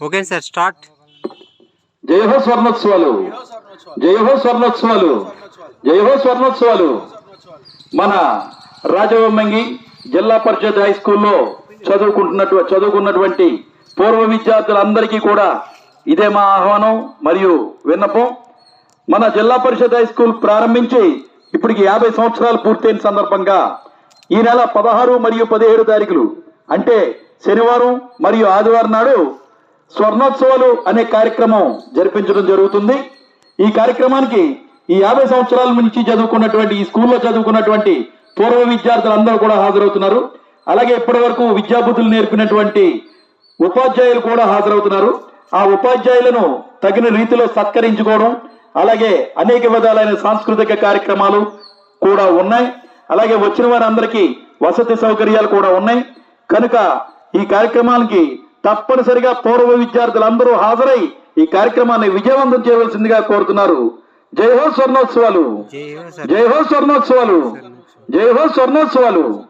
Okay sir start. జయహో స్వర్ణోత్సవాలు. జయహో స్వర్ణోత్సవాలు. జయహో స్వర్ణోత్సవాలు. మన రాజవమ్మంగి జిల్లా పరిషత్ హై స్కూల్లో చదువుకుంటున్నట్టు చదువుకున్నటువంటి పూర్వ విద్యార్థులందరికీ కూడా ఇదే మా ఆహ్వానం మరియు విన్నపం. మన జిల్లా పరిషత్ హై స్కూల్ ప్రారంభించి ఇప్పటికి యాభై సంవత్సరాలు పూర్తయిన సందర్భంగా ఈ నెల పదహారు మరియు పదిహేడు తారీఖులు అంటే శనివారం మరియు ఆదివారం నాడు స్వర్ణోత్సవాలు అనే కార్యక్రమం జరిపించడం జరుగుతుంది. ఈ కార్యక్రమానికి ఈ యాభై సంవత్సరాల నుంచి చదువుకున్నటువంటి ఈ స్కూల్లో చదువుకున్నటువంటి పూర్వ విద్యార్థులందరూ కూడా హాజరవుతున్నారు. అలాగే ఇప్పటి వరకు విద్యాబుద్ధులు నేర్పినటువంటి ఉపాధ్యాయులు కూడా హాజరవుతున్నారు. ఆ ఉపాధ్యాయులను తగిన రీతిలో సత్కరించుకోవడం అలాగే అనేక విధాలైన సాంస్కృతిక కార్యక్రమాలు కూడా ఉన్నాయి. అలాగే వచ్చిన వారందరికీ వసతి సౌకర్యాలు కూడా ఉన్నాయి. కనుక ఈ కార్యక్రమానికి తప్పనిసరిగా పూర్వ విద్యార్థులందరూ హాజరై ఈ కార్యక్రమాన్ని విజయవంతం చేయవలసిందిగా కోరుతున్నారు. జై హో స్వర్ణోత్సవాలు. జై హో సార్ జై హో స్వర్ణోత్సవాలు. జై హో స్వర్ణోత్సవాలు.